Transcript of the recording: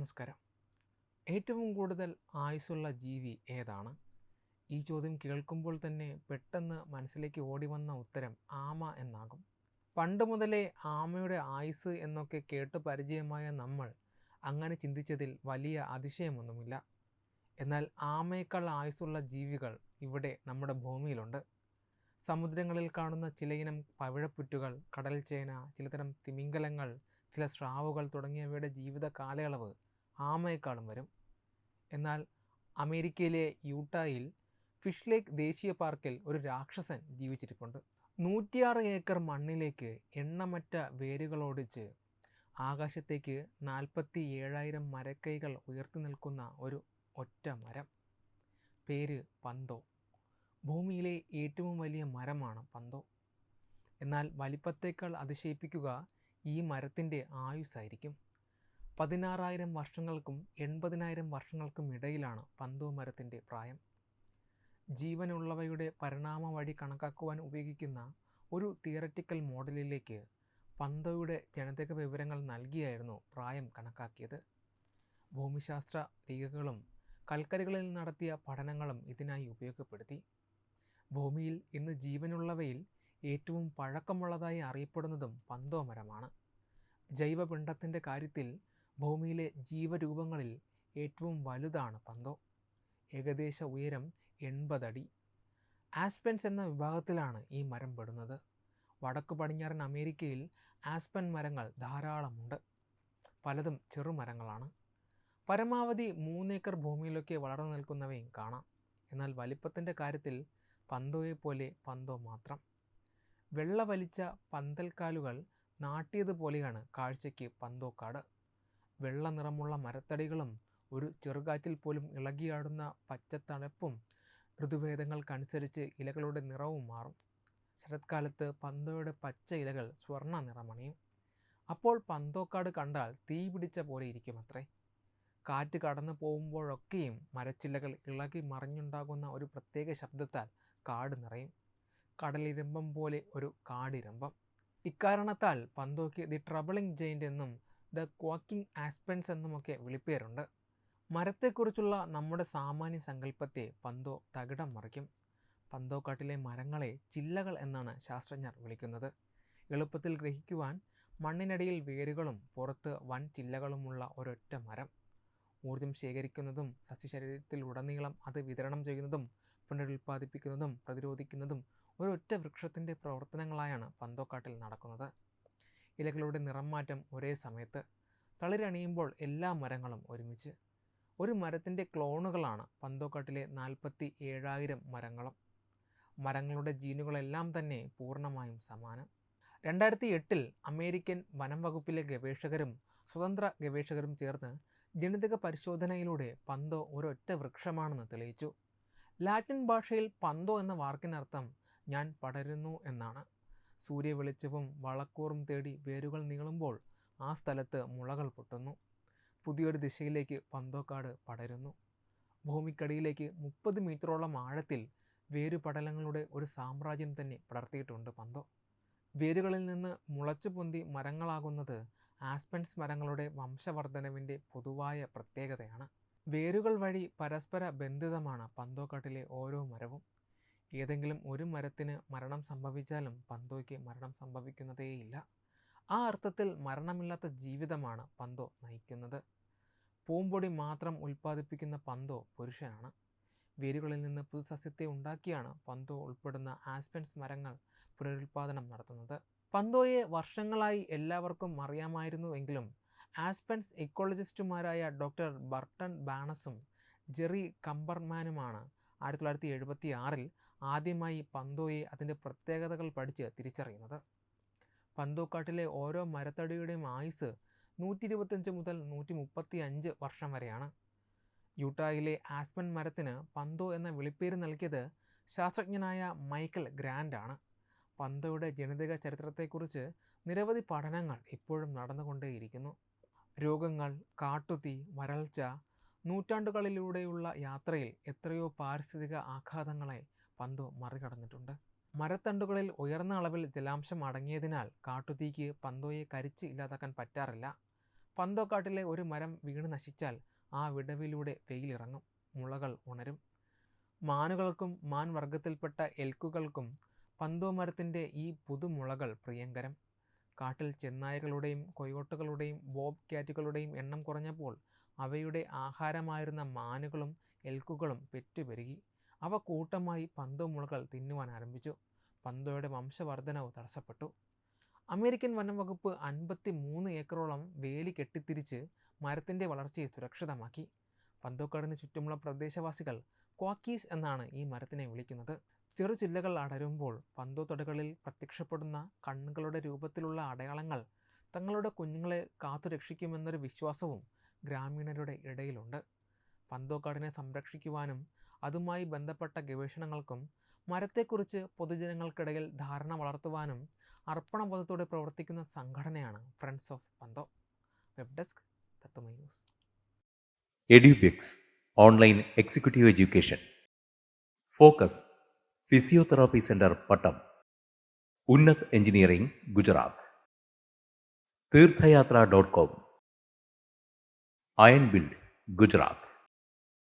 നമസ്കാരം. ഏറ്റവും കൂടുതൽ ആയുസ്സുള്ള ജീവി ഏതാണ്? ഈ ചോദ്യം കേൾക്കുമ്പോൾ തന്നെ പെട്ടെന്ന് മനസ്സിലേക്ക് ഓടി വന്ന ഉത്തരം ആമ എന്നാകും. പണ്ട് മുതലേ ആമയുടെ ആയുസ് എന്നൊക്കെ കേട്ട് പരിചയമായ നമ്മൾ അങ്ങനെ ചിന്തിച്ചതിൽ വലിയ അതിശയമൊന്നുമില്ല. എന്നാൽ ആമയേക്കാൾ ആയുസ്സുള്ള ജീവികൾ ഇവിടെ നമ്മുടെ ഭൂമിയിലുണ്ട്. സമുദ്രങ്ങളിൽ കാണുന്ന ചിലയിനം പവിഴപ്പുറ്റുകൾ കടൽ ചേന ചിലതരം തിമിംഗലങ്ങൾ ചില സ്രാവുകൾ തുടങ്ങിയവയുടെ ജീവിത കാലയളവ് ആമയെക്കാളും വരും. എന്നാൽ അമേരിക്കയിലെ യൂട്ടായിൽ ഫിഷ് ലേക്ക് ദേശീയ പാർക്കിൽ ഒരു രാക്ഷസൻ ജീവിച്ചിരിപ്പുണ്ട്. നൂറ്റിയാറ് ഏക്കർ മണ്ണിലേക്ക് എണ്ണമറ്റ വേരുകളോടിച്ച് ആകാശത്തേക്ക് നാൽപ്പത്തി ഏഴായിരം മരക്കൈകൾ ഉയർത്തി നിൽക്കുന്ന ഒരു ഒറ്റ മരം. പേര് പന്തോ. ഭൂമിയിലെ ഏറ്റവും വലിയ മരമാണ് പന്തോ. എന്നാൽ വലിപ്പത്തേക്കാൾ അതിശയിപ്പിക്കുക ഈ മരത്തിന്റെ ആയുസ്സായിരിക്കും. പതിനാറായിരം വർഷങ്ങൾക്കും എൺപതിനായിരം വർഷങ്ങൾക്കും ഇടയിലാണ് പന്തോ മരത്തിന്റെ പ്രായം. ജീവനുള്ളവയുടെ പരിണാമ വഴി കണക്കാക്കുവാൻ ഉപയോഗിക്കുന്ന ഒരു തിയററ്റിക്കൽ മോഡലിലേക്ക് പന്തോയുടെ ജനിതക വിവരങ്ങൾ നൽകിയായിരുന്നു പ്രായം കണക്കാക്കിയത്. ഭൂമിശാസ്ത്ര രേഖകളും കൽക്കരികളിൽ നടത്തിയ പഠനങ്ങളും ഇതിനായി ഉപയോഗപ്പെടുത്തി. ഭൂമിയിൽ ഇന്ന് ജീവനുള്ളവയിൽ ഏറ്റവും പഴക്കമുള്ളതായി അറിയപ്പെടുന്നതും പന്തോമരമാണ്. ജൈവപിണ്ഡത്തിന്റെ കാര്യത്തിൽ ഭൂമിയിലെ ജീവരൂപങ്ങളിൽ ഏറ്റവും വലുതാണ് പന്തോ. ഏകദേശ ഉയരം എൺപതടി ആസ്പെൻസ് എന്ന വിഭാഗത്തിലാണ് ഈ മരം പെടുന്നത്. വടക്കു പടിഞ്ഞാറൻ അമേരിക്കയിൽ ആസ്പെൻ മരങ്ങൾ ധാരാളമുണ്ട്. പലതും ചെറുമരങ്ങളാണ് പരമാവധി മൂന്നേക്കർ ഭൂമിയിലൊക്കെ വളർന്നു നിൽക്കുന്നവയും കാണാം. എന്നാൽ വലിപ്പത്തിന്റെ കാര്യത്തിൽ പന്തോയെപ്പോലെ പന്തോ മാത്രം. വെള്ള വലിച്ച പന്തൽക്കാലുകൾ നാട്ടിയതുപോലെയാണ് കാഴ്ചയ്ക്ക് പന്തോക്കാട്. വെള്ള നിറമുള്ള മരത്തടികളും ഒരു ചെറുകാറ്റിൽ പോലും ഇളകിയാടുന്ന പച്ചത്തണുപ്പും ഋതുഭേദങ്ങൾക്കനുസരിച്ച് ഇലകളുടെ നിറവും മാറും. ശരത്കാലത്ത് പന്തോയുടെ പച്ച ഇലകൾ സ്വർണ നിറമണിയും. അപ്പോൾ പന്തോക്കാട് കണ്ടാൽ തീ പിടിച്ച പോലെ ഇരിക്കും അത്രേ കാറ്റ് കടന്നു പോകുമ്പോഴൊക്കെയും മരച്ചില്ലകൾ ഇളകി മറിഞ്ഞുണ്ടാകുന്ന ഒരു പ്രത്യേക ശബ്ദത്താൽ കാട് നിറയും. കടലിരമ്പം പോലെ ഒരു കാടിരമ്പം. ഇക്കാരണത്താൽ പന്തോക്ക് ദി ട്രബിളിംഗ് ജെയിന്റ് എന്നും ദ ക്വാക്കിംഗ് ആസ്പെൻസ് എന്നുമൊക്കെ വിളിപ്പേരുണ്ട്. മരത്തെക്കുറിച്ചുള്ള നമ്മുടെ സാമാന്യ സങ്കല്പത്തെ പന്തോ തകിടം മറിക്കും. പന്തോക്കാട്ടിലെ മരങ്ങളെ ചില്ലകൾ എന്നാണ് ശാസ്ത്രജ്ഞർ വിളിക്കുന്നത്. എളുപ്പത്തിൽ ഗ്രഹിക്കുവാൻ മണ്ണിനടിയിൽ വേരുകളും പുറത്ത് വൻ ചില്ലകളുമുള്ള ഒരൊറ്റ മരം. ഊർജം ശേഖരിക്കുന്നതും സസ്യശരീരത്തിൽ ഉടനീളം അത് വിതരണം ചെയ്യുന്നതും പുനരുൽപ്പാദിപ്പിക്കുന്നതും പ്രതിരോധിക്കുന്നതും ഒരൊറ്റ വൃക്ഷത്തിന്റെ പ്രവർത്തനങ്ങളായാണ് പന്തോക്കാട്ടിൽ നടക്കുന്നത്. ഇലകളുടെ നിറം മാറ്റം ഒരേ സമയത്ത് തളിരണിയുമ്പോൾ എല്ലാ മരങ്ങളും ഒരുമിച്ച്. ഒരു മരത്തിന്റെ ക്ലോണുകളാണ് പന്തോക്കാട്ടിലെ നാൽപ്പത്തി ഏഴായിരം മരങ്ങളും. മരങ്ങളുടെ ജീനുകളെല്ലാം തന്നെ പൂർണമായും സമാനം. രണ്ടായിരത്തി എട്ടിൽ അമേരിക്കൻ വനം വകുപ്പിലെ ഗവേഷകരും സ്വതന്ത്ര ഗവേഷകരും ചേർന്ന് ജനിതക പരിശോധനയിലൂടെ പന്തോ ഒരൊറ്റ വൃക്ഷമാണെന്ന് തെളിയിച്ചു. ലാറ്റിൻ ഭാഷയിൽ പന്തോ എന്ന വാക്കിനർത്ഥം ഞാൻ പടരുന്നു എന്നാണ്. സൂര്യവെളിച്ചവും വളക്കൂറും തേടി വേരുകൾ നീളുമ്പോൾ ആ സ്ഥലത്ത് മുളകൾ പൊട്ടുന്നു. പുതിയൊരു ദിശയിലേക്ക് പന്തോക്കാട് പടരുന്നു. ഭൂമിക്കടിയിലേക്ക് മുപ്പത് മീറ്ററോളം ആഴത്തിൽ വേരുപടലങ്ങളുടെ ഒരു സാമ്രാജ്യം തന്നെ പടർത്തിയിട്ടുണ്ട് പന്തോ. വേരുകളിൽ നിന്ന് മുളച്ചു പൊന്തി മരങ്ങളാകുന്നത് ആസ്പെൻസ് മരങ്ങളുടെ വംശവർദ്ധനവിന്റെ പൊതുവായ പ്രത്യേകതയാണ്. വേരുകൾ വഴി പരസ്പര ബന്ധിതമാണ് പന്തോക്കാട്ടിലെ ഓരോ മരവും. ഏതെങ്കിലും ഒരു മരത്തിന് മരണം സംഭവിച്ചാലും പന്തോയ്ക്ക് മരണം സംഭവിക്കുന്നതേയില്ല. ആ അർത്ഥത്തിൽ മരണമില്ലാത്ത ജീവിതമാണ് പന്തോ നയിക്കുന്നത്. പൂമ്പൊടി മാത്രം ഉൽപ്പാദിപ്പിക്കുന്ന പന്തോ പുരുഷനാണ്. വേരുകളിൽ നിന്ന് പുതുസസ്യത്തെ ഉണ്ടാക്കിയാണ് പന്തോ ഉൾപ്പെടുന്ന ആസ്പെൻസ് മരങ്ങൾ പുനരുൽപാദനം നടത്തുന്നത്. പന്തോയെ വർഷങ്ങളായി എല്ലാവർക്കും അറിയാമായിരുന്നു എങ്കിലും ആസ്പെൻസ് ഇക്കോളജിസ്റ്റുമാരായ ഡോക്ടർ ബർട്ടൺ ബാണസും ജെറി കമ്പർമാനുമാണ് ആയിരത്തി തൊള്ളായിരത്തി എഴുപത്തി ആറിൽ ആദ്യമായി പന്തോയെ അതിന്റെ പ്രത്യേകതകൾ പഠിച്ച് തിരിച്ചറിയുന്നത്. പന്തോക്കാട്ടിലെ ഓരോ മരത്തടിയുടെയും ആയുസ് നൂറ്റി ഇരുപത്തഞ്ച് മുതൽ നൂറ്റി മുപ്പത്തി അഞ്ച് വർഷം വരെയാണ്. യൂട്ടായിലെ ആസ്പൻ മരത്തിന് പന്തോ എന്ന വിളിപ്പേര് നൽകിയത് ശാസ്ത്രജ്ഞനായ മൈക്കൽ ഗ്രാൻഡാണ്. പന്തോയുടെ ജനിതക ചരിത്രത്തെക്കുറിച്ച് നിരവധി പഠനങ്ങൾ ഇപ്പോഴും നടന്നുകൊണ്ടേയിരിക്കുന്നു. രോഗങ്ങൾ കാട്ടുതീ വരൾച്ച നൂറ്റാണ്ടുകളിലൂടെയുള്ള യാത്രയിൽ എത്രയോ പാരിസ്ഥിതിക ആഘാതങ്ങളെ പന്തു മറികടന്നിട്ടുണ്ട്. മരത്തണ്ടുകളിൽ ഉയർന്ന അളവിൽ ജലാംശം അടങ്ങിയതിനാൽ കാട്ടുതീക്ക് പന്തോയെ കരിച്ച് ഇല്ലാതാക്കാൻ പറ്റാറില്ല. പന്തോക്കാട്ടിലെ ഒരു മരം വീണ് നശിച്ചാൽ ആ വിടവിലൂടെ വെയിലിറങ്ങും മുളകൾ ഉണരും. മാനുകൾക്കും മാൻ വർഗത്തിൽപ്പെട്ട എൽക്കുകൾക്കും പന്തോ മരത്തിന്റെ ഈ പുതുമുളകൾ പ്രിയങ്കരം. കാട്ടിൽ ചെന്നായകളുടെയും കൊയോട്ടുകളുടെയും ബോബ് ക്യാറ്റുകളുടെയും എണ്ണം കുറഞ്ഞപ്പോൾ അവയുടെ ആഹാരമായിരുന്ന മാനുകളും എൽക്കുകളും പെറ്റുപെരുകി. അവ കൂട്ടമായി പന്തോ മുളകൾ തിന്നുവാൻ ആരംഭിച്ചു. പന്തോയുടെ വംശവർധനവ് തടസ്സപ്പെട്ടു. അമേരിക്കൻ വനം വകുപ്പ് അൻപത്തി മൂന്ന് ഏക്കറോളം വേലി കെട്ടിത്തിരിച്ച് മരത്തിന്റെ വളർച്ചയെ സുരക്ഷിതമാക്കി. പന്തോക്കാടിന് ചുറ്റുമുള്ള പ്രദേശവാസികൾ ക്വാക്കീസ് എന്നാണ് ഈ മരത്തിനെ വിളിക്കുന്നത്. ചെറു ചില്ലകൾ അടരുമ്പോൾ പന്തോത്തടകളിൽ പ്രത്യക്ഷപ്പെടുന്ന കണ്ണുകളുടെ രൂപത്തിലുള്ള അടയാളങ്ങൾ തങ്ങളുടെ കുഞ്ഞുങ്ങളെ കാത്തുരക്ഷിക്കുമെന്നൊരു വിശ്വാസവും ഗ്രാമീണരുടെ ഇടയിലുണ്ട്. പന്തോക്കാടിനെ സംരക്ഷിക്കുവാനും അതുമായി ബന്ധപ്പെട്ട ഗവേഷണങ്ങൾക്കും മരത്തെക്കുറിച്ച് പൊതുജനങ്ങൾക്കിടയിൽ ധാരണ വളർത്തുവാനും അർപ്പണബോധത്തോടെ പ്രവർത്തിക്കുന്ന സംഘടനയാണ് friends of പന്തോ. Web desk news. Edubix online executive education. Focus physiotherapy centre Pattom. Unnat engineering Gujarat. Theerthayathra dot com. Aayan build Gujarat